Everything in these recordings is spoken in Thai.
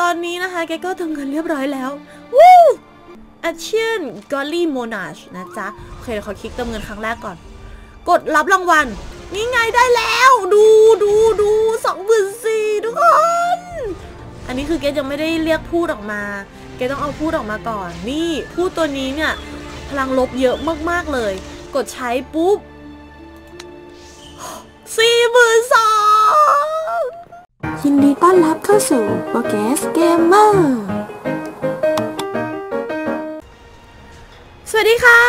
ตอนนี้นะคะแกก็ทำเงินเรียบร้อยแล้ววู้อาเชียนกอลลี่โมนาชนะจ๊ะ โอเคเดี๋ยวขอคลิกเติมเงินครั้งแรกก่อน กดรับรางวัล นี่ไงได้แล้ว ดูดูดูสองหมื่นสี่ทุกคน อันนี้คือเกยังไม่ได้เรียกพูดออกมาเกต้องเอาพูดออกมาก่อน นี่พูดตัวนี้เนี่ยพลังลบเยอะมากๆเลย กดใช้ปุ๊บสี่หมื่นสอง ยินดีต้อนรับเข้าสู่โปรแกสเกมเมอร์สวัสดีค่ะ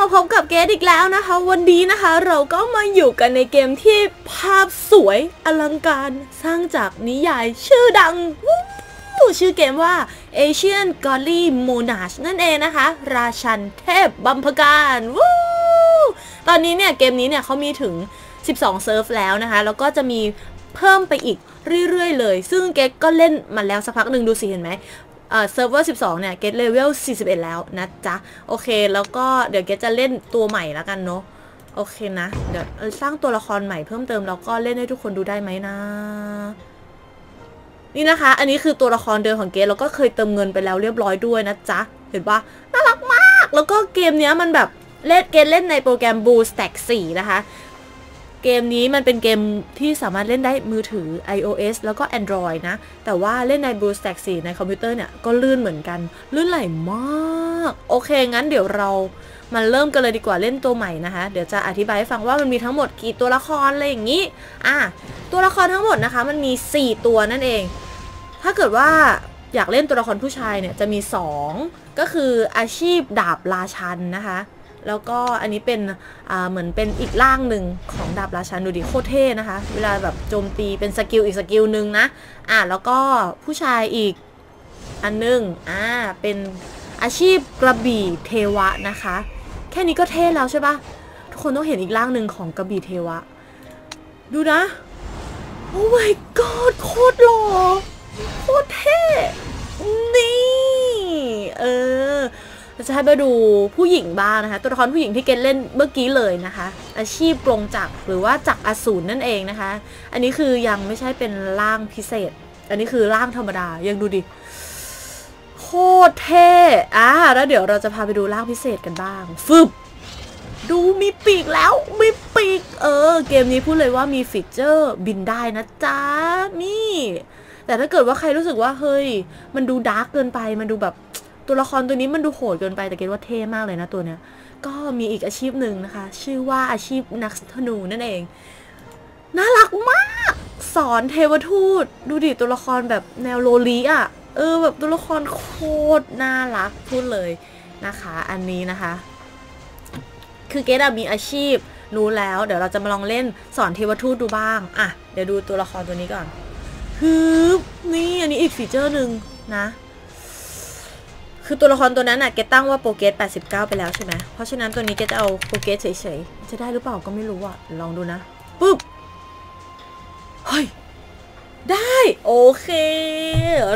มาพบกับเกดอีกแล้วนะคะ วันนี้นะคะเราก็มาอยู่กันในเกมที่ภาพสวยอลังการสร้างจากนิยายชื่อดังวู้ชื่อเกมว่า Asian g o d l y Monarch นั่นเองนะคะ ราชันเทพบัมพการวู้ตอนนี้เนี่ยเกมนี้เนี่ยเขามีถึง 12 เซิร์ฟแล้วนะคะ แล้วก็จะมีเพิ่มไปอีก เรื่อยๆเลย ซึ่งเกดก็เล่นมาแล้วสักพักหนึ่งดูสิเห็นไหมเอ่อเซิร์ฟเวอร์ 12 เนี่ย เกตเลเวล 41 แล้วนะจ๊ะ โอเค แล้วก็เดี๋ยวเกตจะเล่นตัวใหม่แล้วกันเนาะ โอเคนะ เดี๋ยวสร้างตัวละครใหม่เพิ่มเติมแล้วก็เล่นให้ทุกคนดูได้ไหมนะ นี่นะคะ อันนี้คือตัวละครเดิมของเกตแล้วก็เคยเติมเงินไปแล้วเรียบร้อยด้วยนะจ๊ะ เห็นปะน่ารักมาก แล้วก็เกมเนี้ยมันแบบเล่นเกตเล่นในโปรแกรม Blue Stack 4 นะคะ เกมนี้มันเป็นเกมที่สามารถเล่นได้มือถือ iOS แล้วก็ Android นะ แต่ว่าเล่นใน BlueStack 4 ในคอมพิวเตอร์เนี่ย ก็ลื่นเหมือนกัน ลื่นไหลมาก โอเค งั้นเดี๋ยวเรามาเริ่มกันเลยดีกว่าเล่นตัวใหม่นะคะ เดี๋ยวจะอธิบายให้ฟังว่ามันมีทั้งหมดกี่ตัวละครอะไรอย่างนี้ อะ ตัวละครทั้งหมดนะคะ มันมี 4 ตัวนั่นเอง ถ้าเกิดว่าอยากเล่นตัวละครผู้ชายเนี่ยจะมี 2 ก็คืออาชีพดาบราชันนะคะ แล้วก็อันนี้เป็นเหมือนเป็นอีกร่างหนึ่งของดาบราชันดูดิโคตรเท่นะคะ เวลาแบบโจมตีเป็นสกิลอีกสกิลหนึ่งนะอ่าแล้วก็ผู้ชายอีกอันหนึงอ่าเป็นอาชีพกระบี่เทวะนะคะ แค่นี้ก็เท่แล้วใช่ปะทุกคนต้องเห็นอีกร่างหนึ่งของกระบี่เทวะ ดูนะ โอ้ my god โคตรหล่อโคตรเท่ นี่ เออ เราจะให้มาดูผู้หญิงบ้างนะคะ ตัวละครผู้หญิงที่เกณฑ์เล่นเมื่อกี้เลยนะคะ อาชีพกรงจักรหรือว่าจักรอสูรนั่นเองนะคะ อันนี้คือยังไม่ใช่เป็นร่างพิเศษ อันนี้คือร่างธรรมดายังดูดิโคตรเท่อะแล้วเดี๋ยวเราจะพาไปดูร่างพิเศษกันบ้าง ฟึบดูมีปีกแล้วมีปีก เออ เกมนี้พูดเลยว่ามีฟีเจอร์บินได้นะจ๊ะนี่ แต่ถ้าเกิดว่าใครรู้สึกว่าเฮ้ย มันดูดาร์กเกินไปมันดูแบบ ตัวละครตัวนี้มันดูโหดเกินไปแต่เกดว่าเท่มากเลยนะตัวเนี้ย ก็มีอีกอาชีพหนึ่งนะคะ ชื่อว่าอาชีพนักธนูนั่นเอง น่ารักมาก สอนเทวทูต ดูดิตัวละครแบบแนวโลลีอะ เออแบบตัวละครโคตรน่ารักพูดเลยนะคะ อันนี้นะคะ คือเกดมีอาชีพรู้แล้ว เดี๋ยวเราจะมาลองเล่นสอนเทวทูตดูบ้าง อะ เดี๋ยวดูตัวละครตัวนี้ก่อนฮึบนี่อันนี้อีกฟีเจอร์หนึ่งนะ คือตัวละครตัวนั้นอะเกตตั้งว่าโปรเกต89 ไปแล้วใช่ไหมเพราะฉะนั้นตัวนี้เกตจะเอาโปรเกตเฉยๆ จะได้หรือเปล่าก็ไม่รู้อะลองดูนะ ปุ๊บ เฮ้ย ได้ โอเค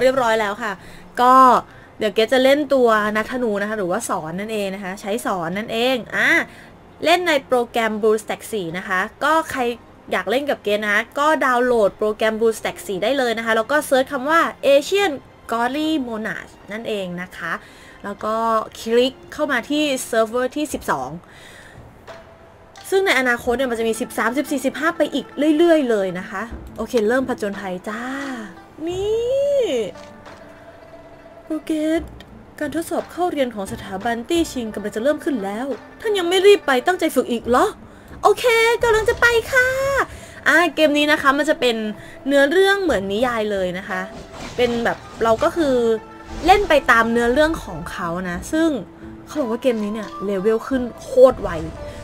เรียบร้อยแล้วค่ะ ก็เดี๋ยวเกตจะเล่นตัวนักธนูนะคะ หรือว่าสอนนั่นเองนะคะ ใช้สอนนั่นเอง อะ เล่นในโปรแกรม BlueStack 4 นะคะ ก็ใครอยากเล่นกับเกตนะก็ดาวน์โหลดโปรแกรม BlueStack 4 ได้เลยนะคะ แล้วก็เซิร์ชคำว่า Asian Godly Monarch นั่นเองนะคะ แล้วก็คลิกเข้ามาที่เซิร์ฟเวอร์ที่ 12 ซึ่งในอนาคตเนี่ยมันจะมี 13 14 15 ไปอีกเรื่อย ๆ เลยนะคะ โอเค เริ่มผจญภัยจ้า นี่โปรเกตการทดสอบเข้าเรียนของสถาบันตี้ชิงกำลังจะเริ่มขึ้นแล้ว ท่านยังไม่รีบไปตั้งใจฝึกอีกเหรอ โอเคกำลังจะไปค่ะอ่าเกมนี้นะคะมันจะเป็นเนื้อเรื่องเหมือนนิยายเลยนะคะ เป็นแบบเราก็คือเล่นไปตามเนื้อเรื่องของเขานะ ซึ่งเขาบอกว่าเกมนี้เนี่ยเลเวลขึ้นโคตรไว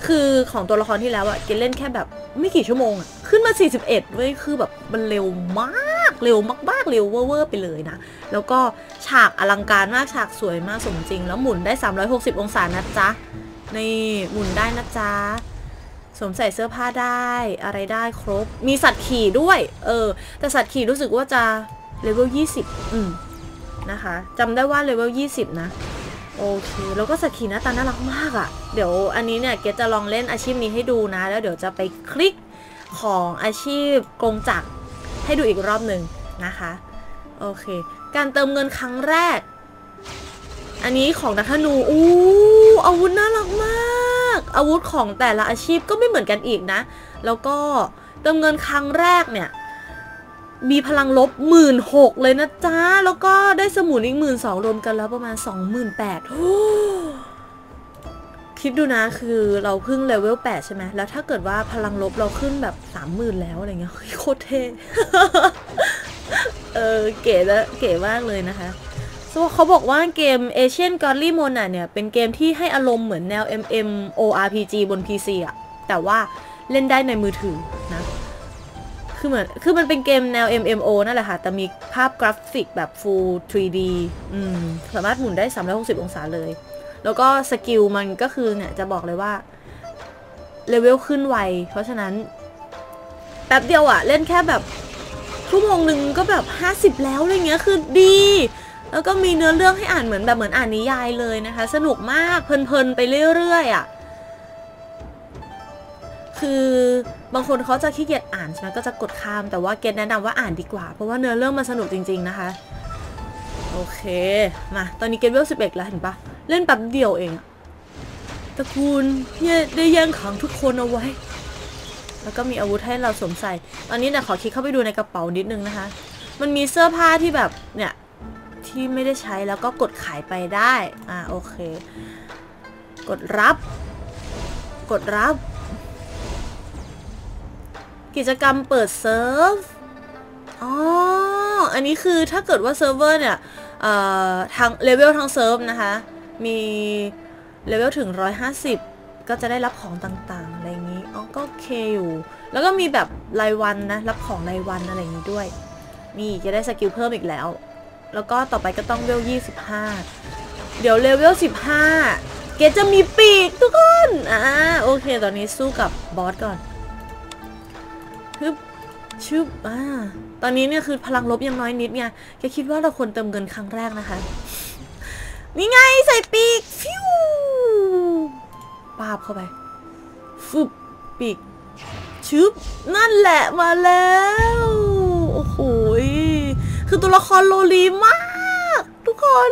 คือของตัวละครที่แล้วอะเกมเล่นแค่แบบไม่กี่ชั่วโมงอะขึ้นมา 41เว้ยคือแบบมันเร็วมากเร็วมากๆเร็วเวอร์ไปเลยนะ แล้วก็ฉากอลังการมากฉากสวยมากสมจริง แล้วหมุนได้ 360 องศานะจ๊ะนี่หมุนได้นะจ๊ะสวมใส่เสื้อผ้าได้อะไรได้ครบ มีสัตว์ขี่ด้วย เออ แต่สัตว์ขี่รู้สึกว่าจะ เลเวล20 อืม นะคะจำได้ว่าเลเวล20 นะ โอเค แล้วก็สัตว์ขี่หน้าตาน่ารักมากอะ่ะ เดี๋ยวอันนี้เนี่ย เกรซจะลองเล่นอาชีพนี้ให้ดูนะ แล้วเดี๋ยวจะไปคลิกของอาชีพกรงจักรให้ดูอีกรอบหนึ่งนะคะ โอเค การเติมเงินครั้งแรก อันนี้ของนักธนูอู้อาวุธน่ารักมาก อาวุธของแต่ละอาชีพก็ไม่เหมือนกันอีกนะ แล้วก็เติมเงินครั้งแรกเนี่ย มีพลังลบหมื่นหกเลยนะจ๊ะ แล้วก็ได้สมุนอีกหมื่นสองรวมกันแล้วประมาณสองหมื่นแปดคิดดูนะคือเราเพิ่งเลเวล8ใช่ไหมแล้วถ้าเกิดว่าพลังลบเราขึ้นแบบ30,000แล้วอะไรเงี้ยโคตรเท่เออเก๋แล้วเก๋มากเลยนะคะส่วนเขาบอกว่าเกม Asian Godly Mona เนี่ย เป็นเกมที่ให้อารมณ์เหมือนแนว MMORPG บน PC อะแต่ว่าเล่นได้ในมือถือนะ คือเหมือนคือมันเป็นเกมแนว MMO นั่นแหละค่ะ แต่มีภาพกราฟิกแบบ Full 3D อืม สามารถหมุนได้ 360 องศาเลย แล้วก็สกิลมันก็คือเนี่ย จะบอกเลยว่า เลเวลขึ้นไว เพราะฉะนั้น แป๊บเดียวอะเล่นแค่แบบชั่วโมงหนึ่งก็แบบ 50 แล้วอะไรเงี้ยคือดี แล้วก็มีเนื้อเรื่องให้อ่านเหมือนแบบเหมือนอ่านนิยายเลยนะคะ สนุกมากเพลินๆไปเรื่อยๆอะ คือบางคนเขาจะขี้เกียจอ่านใช่ไหมก็จะกดข้ามแต่ว่าเกณแนะนำว่าอ่านดีกว่า เพราะว่าเนื้อเรื่องมันสนุกจริง ๆนะคะ โอเค มา ตอนนี้เกณเวล11แล้วเห็นปะเล่นแป๊บเดียวเองตระกูลเนี่ยได้แย่งขังทุกคนเอาไว้ แล้วก็มีอาวุธให้เราสวมใส่ ตอนนี้เนี่ยขอคลิกเข้าไปดูในกระเป๋านิดนึงนะคะ มันมีเสื้อผ้าที่แบบเนี่ยที่ไม่ได้ใช้แล้วก็กดขายไปได้ อ่าโอเค กดรับ กดรับ กิจกรรมเปิดเซิร์ฟ อ๋อ อันนี้คือถ้าเกิดว่าเซิร์ฟเวอร์เนี่ยทางเลเวลทางเซิร์ฟนะคะ มีเลเวลถึง 150 ก็จะได้รับของต่างๆ อะไรอย่างนี้ อ๋อ ก็โอเคอยู่ แล้วก็มีแบบรายวันนะ รับของรายวันอะไรอย่างนี้ด้วย นี่จะได้สกิลเพิ่มอีกแล้ว แล้วก็ต่อไปก็ต้องเลเวล25 เดี๋ยวเลเวล15 เกจะมีปีกทุกคน อ่า โอเค ตอนนี้สู้กับบอสก่อน ฮึบชึบอ่าตอนนี้เนี่ยคือพลังลบยังน้อยนิดไงแกคิดว่าเราควรเติมเงินครั้งแรกนะคะ นี่ไงใส่ปีก ฟิวปาบเข้าไปฟึบปีกชึบนั่นแหละมาแล้ว โอ้โหคือตัวละครโลลีมาก ทุกคน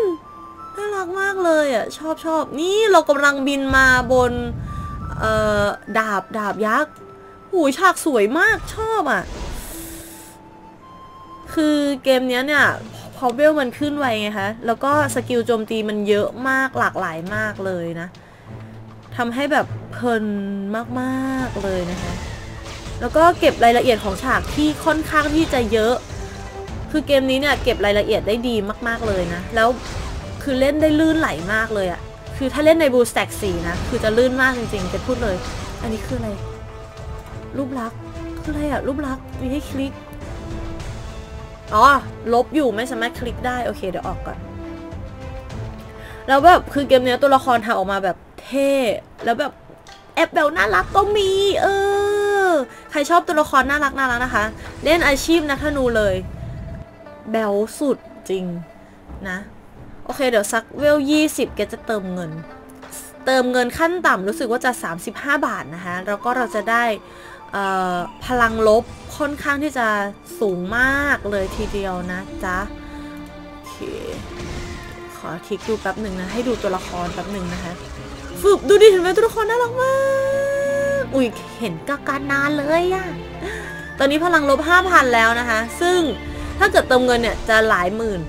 น่ารักมากเลยอะ ชอบชอบนี่เรากำลังบินมาบน เอ่อ ดาบดาบยักษ์ หูยฉากสวยมากชอบอะ คือเกมเนี้ยเนี่ยพอเวลมันขึ้นไวไงคะ แล้วก็สกิลโจมตีมันเยอะมากหลากหลายมากเลยนะทำให้แบบเพลินมากๆเลยนะคะ แล้วก็เก็บรายละเอียดของฉากที่ค่อนข้างที่จะเยอะ คือเกมนี้เนี่ยเก็บรายละเอียดได้ดีมาก ๆเลยนะ แล้วคือเล่นได้ลื่นไหลมากเลยอะคือถ้าเล่นในบูสแต็กสีนะ คือจะลื่นมากจริงๆจะพูดเลย อันนี้คืออะไร รูปลักษณ์คืออะไรอะรูปลักษณ์มีให้คลิก อ๋อ ลบอยู่ไม่สามารถคลิกได้ โอเค เดี๋ยวออกก่อน แล้วแบบคือเกมเนี้ยตัวละครทำออกมาแบบเท่ แล้วแบบแอบแบบน่ารักก็มี เออ ใครชอบตัวละครน่ารักน่ารักนะคะ เล่นอาชีพนักธนูเลย แบลสุดจริงนะ โอเค เดี๋ยวสักเวล20แกจะเติมเงิน เติมเงินขั้นต่ำรู้สึกว่าจะ 35 บาทนะคะ แล้วก็เราจะได้ พลังลบค่อนข้างที่จะสูงมากเลยทีเดียวนะจ๊ะโอเคขอคลิกดูแป๊บหนึ่งนะ ให้ดูตัวละครแป๊บหนึ่งนะคะฝึกดูดิเห็นไหมตัวละครน่ารักมาก อุ้ยเห็นกาการนานเลยอะตอนนี้พลังลบ5,000แล้วนะคะ ซึ่งถ้าเกิดเติมเงินเนี่ยจะหลายหมื่น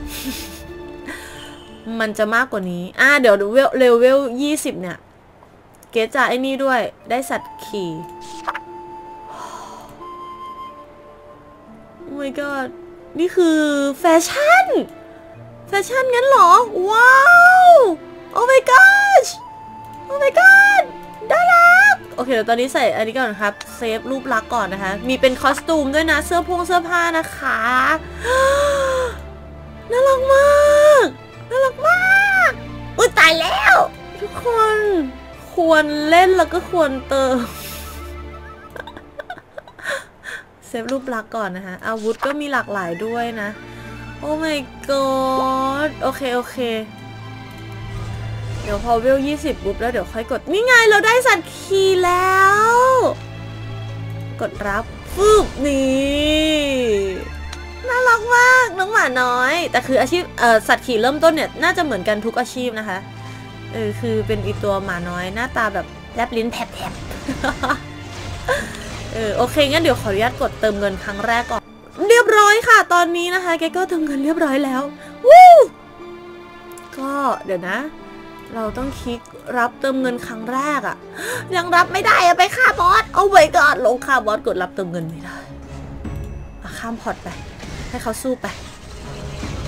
มันจะมากกว่านี้ อ่าเดี๋ยวเลเลเวล20เนี่ย เกจจะไอ้นี่ด้วย ได้สัตว์ขี่ my god นี่คือแฟชั่น แฟชั่นงั้นเหรอ ว้าวโอ้ my gosh โอ้ my god น่ารัก โอเคเดี๋ยวตอนนี้ใส่อันนี้ก่อนครับ เซฟรูปลักษณ์ก่อนนะคะ มีเป็นคอสตูมด้วยนะ เสื้อพงเสื้อผ้านะคะ น่ารักมาก น่ารักมากอุ้ยตายแล้ว ทุกคนควรเล่นแล้วก็ควรเติม เซฟรูปลักษ์ก่อนนะคะอาวุธก็มีหลากหลายด้วยนะ โอ้ my god โอเค โอเค เดี๋ยวพอเวล20ปุ๊บแล้วเดี๋ยวค่อยกด นี่ไงเราได้สัตว์ขี่แล้ว กดรับฟึบนี่น่ารักมากน้องหมาน้อย แต่คืออาชีพเอ่อสัตว์ขี่เริ่มต้นเนี่ยน่าจะเหมือนกันทุกอาชีพนะคะเออคือเป็นอีตัวหมาน้อยหน้าตาแบบแลบลิ้นแผลบ เออโอเคงั้นเดี๋ยวขออนุญาตกดเติมเงินครั้งแรกก่อน เรียบร้อยค่ะ ตอนนี้นะคะแกก็เติมเงินเรียบร้อยแล้ววู้ก็เดี๋ยวนะ เราต้องคลิกรับเติมเงินครั้งแรกอะยังรับไม่ได้อะไปฆ่าบอสเอาไว้ก่อนลงฆ่าบอสกดรับเติมเงินไม่ได้ข้ามพอร์ตไป ให้เขาสู้ไป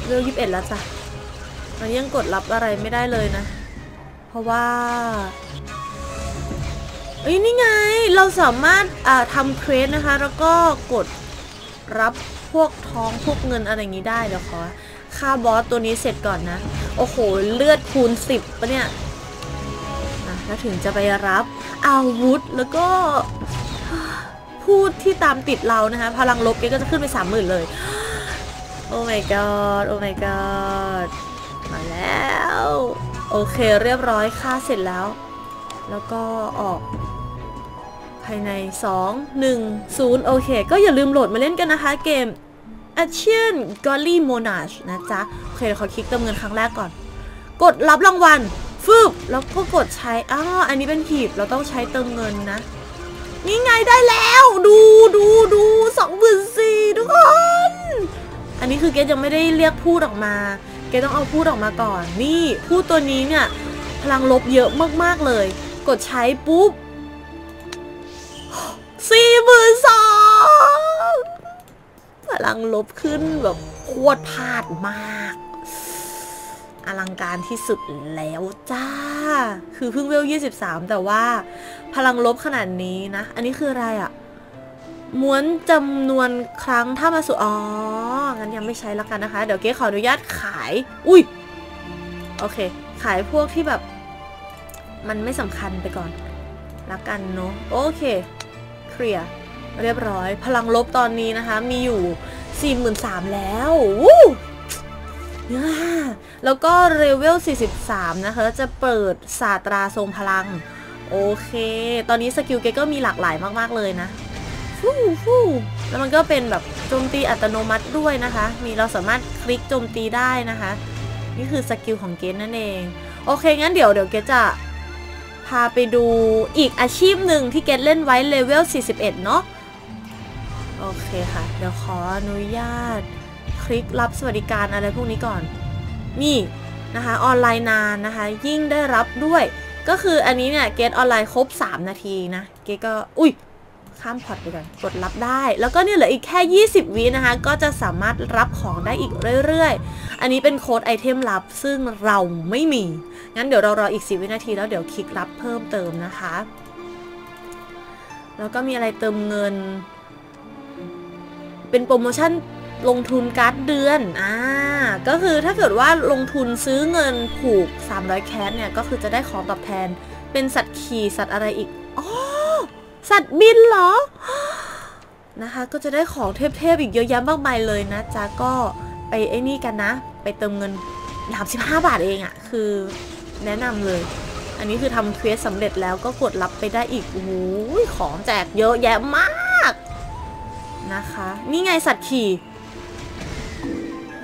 เรื่องยี่สิบเอ็ดแล้วจ้ะมันยังกดรับอะไรไม่ได้เลยนะ เพราะว่า เอ้ยนี่ไงเราสามารถอ่าทำเควสนะคะ แล้วก็กดรับพวกท้องพวกเงินอะไรอย่างนี้ได้เดี๋ยวขอฆ่าบอสตัวนี้เสร็จก่อนนะ โอ้โห เลือดคูณสิบปะเนี่ยแล้วถึงจะไปรับอาวุธแล้วก็พูดที่ตามติดเรานะคะ พลังลบเกก็จะขึ้นไปสามหมื่นเลย โอ้ my god โอ้ my god มาแล้ว โอเคเรียบร้อยค่าเสร็จแล้ว แล้วก็ออก ภายใน 2 1 0 โอเค ก็อย่าลืมโหลดมาเล่นกันนะคะเกม a c t i o n g o l l y Monarch นะจ๊ะ โอเคเขอคลิกเติมเงินครั้งแรกก่อน กดรับรางวัลฟึบแล้วก็กดใช้ อ้าว อันนี้เป็นหีบ เราต้องใช้เติมเงินนะ นี่ไงได้แล้ว ดูดูดูสองหมื่นสี่ทุกคน อันนี้คือเกยังไม่ได้เรียกพูดออกมา เกต้องเอาพูดออกมาก่อน นี่พูดตัวนี้เนี่ย พลังลบเยอะมากๆเลย กดใช้ปุ๊บ สี่หมื่นสองพลังลบขึ้นแบบโคตรพลาดมาก อลังการที่สุดแล้วจ้า คือเพิ่งเวล 23 แต่ว่าพลังลบขนาดนี้นะ อันนี้คืออะไรอะ่ะม้วนจำนวนครั้งถ้ามาสู่อ๋อ งั้นยังไม่ใช้แล้วกันนะคะ เดี๋ยวเก๊ขออนุญาตขาย อุ้ย โอเค ขายพวกที่แบบ มันไม่สำคัญไปก่อนละกันเนาะ โอเค ลียร์เรียบร้อย พลังลบตอนนี้นะคะ มีอยู่ 43,000 แล้ววู้แล้วก็เลเวล 43 นะคะ จะเปิดศาสตราทรงพลัง โอเค ตอนนี้สกิลเกก็มีหลากหลายมากๆเลยนะฟูฟูแล้วมันก็เป็นแบบโจมตีอัตโนมัติด้วยนะคะ มีเราสามารถคลิกโจมตีได้นะคะ นี่คือสกิลของเกตนั่นเอง โอเค งั้นเดี๋ยวเดี๋ยวเกจะ พาไปดูอีกอาชีพหนึ่งที่เกตเล่นไว้เลเวล 41 เนาะโอเคค่ะ เดี๋ยวขออนุญาต คลิกรับสวัสดิการอะไรพวกนี้ก่อน นี่นะคะออนไลน์นานนะคะ ยิ่งได้รับด้วย ก็คืออันนี้เนี่ยเกตออนไลน์ครบ 3 นาทีนะ เกตก็ อุ้ย ข้ามพอร์ตไปก่อนกดรับได้ แล้วก็เนี่ยเหลืออีกแค่ 20 วินะคะ ก็จะสามารถรับของได้อีกเรื่อยๆ อันนี้เป็นโค้ดไอเทมลับซึ่งเราไม่มี งั้นเดี๋ยวเรารออีก 10 วินาทีแล้วเดี๋ยวคลิกรับเพิ่มเติมนะคะ แล้วก็มีอะไรเติมเงิน เป็นโปรโมชั่นลงทุนการ์ดเดือน อ่า ก็คือถ้าเกิดว่าลงทุนซื้อเงินผูก 300 แคสเนี่ย ก็คือจะได้ของตอบแทน เป็นสัตว์ขี่สัตว์อะไรอีก สัตว์บินเหรอ นะคะ ก็จะได้ของเทพๆอีกเยอะแยะมากมายเลยนะจ๊ะก็ไปไอ้นี่กันนะ ไปเติมเงิน35บาทเองอะ่ะ คือแนะนำเลย อันนี้คือทำเควสสำเร็จแล้วก็กดรับไปได้อีกโอ้โหของแจกเยอะแยะมากนะคะ นี่ไงสัตว์ขี่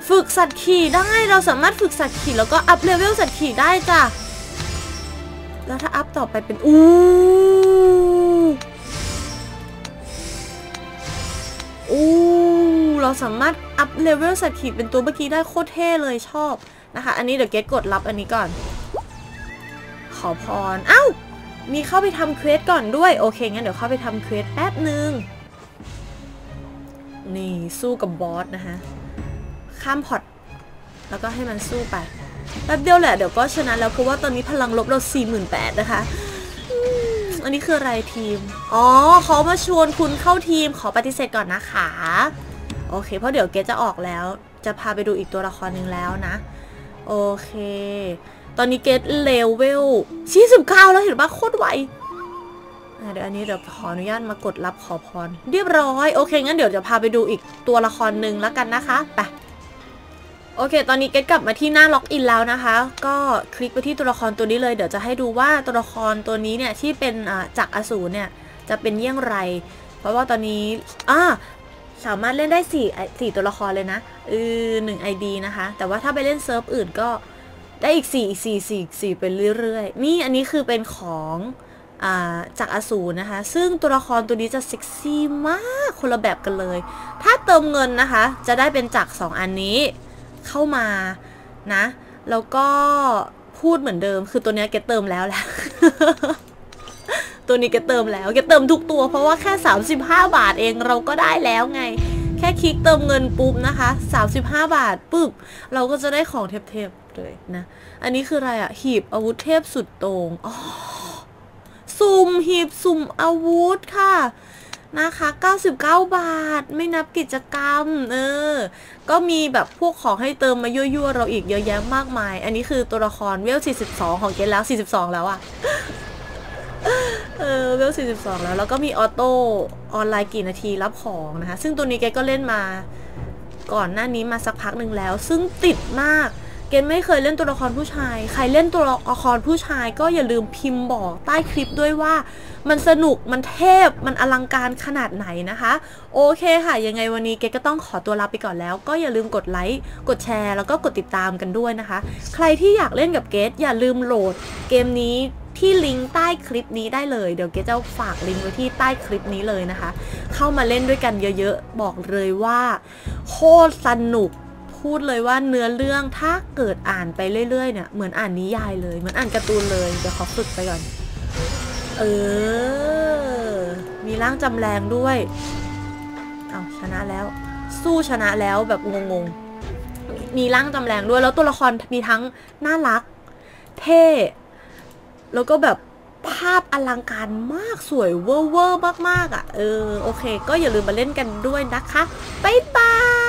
ฝึกสัตว์ขี่ได้เราสามารถฝึกสัตว์ขี่แล้วก็อัพเลเวลสัตว์ขี่ได้จ้ะแล้วถ้าอัพต่อไปเป็นอู้ โอ้เราสามารถอัพเลเวลสัตว์ขี่เป็นตัวเมื่อกี้ได้โคตรเท่เลยชอบนะคะ อันนี้เดี๋ยวเกตกดรับอันนี้ก่อน ขอพรเอ้ามีเข้าไปทำเควสก่อนด้วย โอเค งั้นเดี๋ยวเข้าไปทำเควสแป๊บหนึ่งนี่สู้กับบอสนะคะ ข้ามพอร์ตแล้วก็ให้มันสู้ไปแป๊บเดียวแหละ เดี๋ยวก็ชนะแล้วเพราะว่าตอนนี้พลังลบเรา 48,000นะคะ อันนี้คืออะไรทีม อ๋อเขามาชวนคุณเข้าทีมขอปฏิเสธก่อนนะคะ โอเค เพราะเดี๋ยวเกจะออกแล้ว จะพาไปดูอีกตัวละครหนึ่งแล้วนะ โอเค ตอนนี้เกรซเลเวล49แล้วเห็นปะโคตรไวเดี๋ยวอันนี้เดี๋ยวขออนุญาตมากดรับขอพร เรียบร้อย โอเคงั้นเดี๋ยวจะพาไปดูอีกตัวละครหนึ่งแล้วกันนะคะไป โอเค ตอนนี้เกตกลับมาที่หน้าล็อกอินแล้วนะคะ ก็คลิกไปที่ตัวละครตัวนี้เลย เดี๋ยวจะให้ดูว่าตัวละครตัวนี้เนี่ยที่เป็นจากอสูรเนี่ยจะเป็นเยี่ยงไร เพราะว่าตอนนี้อ่าสามารถเล่นได้4ไอสี่ตัวละครเลยนะเออหนึ่งไอดีนะคะ แต่ว่าถ้าไปเล่นเซิร์ฟอื่นก็ได้อีก4อีก4 4อีก4ไปเรื่อยๆ นี่อันนี้คือเป็นของจากอสูรนะคะ ซึ่งตัวละครตัวนี้จะเซ็กซี่มากคนละแบบกันเลย ถ้าเติมเงินนะคะ จะได้เป็นจาก 2 อันนี้ เข้ามานะ แล้วก็พูดเหมือนเดิม คือตัวเนี้ยเกตเติมแล้วแหละตัวนี้เกตเติมแล้วเกตเติมทุกตัว เพราะว่าแค่ 35 บาทเองเราก็ได้แล้วไง แค่คลิกเติมเงินปุ๊บนะคะ 35 บาทปุ๊บเราก็จะได้ของเทพๆเลยนะ อันนี้คืออะไรอะหีบอาวุธเทพสุดโต่งอ๋อสุ่มหีบสุ่มอาวุธค่ะ นะคะ 99 บาท ไม่นับกิจกรรม เออ ก็มีแบบพวกของให้เติมมายั่วๆเราอีกเยอะแยะมากมาย อันนี้คือตัวละครเวล 42 ของเกนแล้ว 42 แล้วอะเออเวล 42 แล้ว แล้วก็มีออโต้ออนไลน์กี่นาทีรับของนะคะ ซึ่งตัวนี้เกก็เล่นมา ก่อนหน้านี้มาสักพักหนึ่งแล้ว ซึ่งติดมาก เกนไม่เคยเล่นตัวละครผู้ชาย ใครเล่นตัวละครผู้ชาย ก็อย่าลืมพิมพ์บอกใต้คลิปด้วยว่า มันสนุกมันเทพมันอลังการขนาดไหนนะคะ โอเคค่ะ ยังไงวันนี้เกดก็ต้องขอตัวลาไปก่อนแล้ว ก็อย่าลืมกดไลค์กดแชร์ แล้วก็กดติดตามกันด้วยนะคะ ใครที่อยากเล่นกับเกดอย่าลืมโหลดเกมนี้ที่ลิงก์ใต้คลิปนี้ได้เลย เดี๋ยวเกดจะฝากลิงก์ไว้ที่ใต้คลิปนี้เลยนะคะ เข้ามาเล่นด้วยกันเยอะๆ บอกเลยว่า โคตรสนุก พูดเลยว่าเนื้อเรื่องถ้าเกิดอ่านไปเรื่อยๆเนี่ยเหมือนอ่านนิยายเลยเหมือนอ่านการ์ตูนเลยเดี๋ยวขอฝึกไปก่อน เออ มีร่างจำแรงด้วยเอาชนะแล้ว สู้ชนะแล้วแบบงงๆ มีร่างจำแรงด้วยแล้วตัวละครมีทั้งน่ารัก เท่ แล้วก็แบบภาพอลังการมากสวยเวอร์เวอร์มากๆอะ เออ โอเค ก็อย่าลืมมาเล่นกันด้วยนะคะ บ๊ายบาย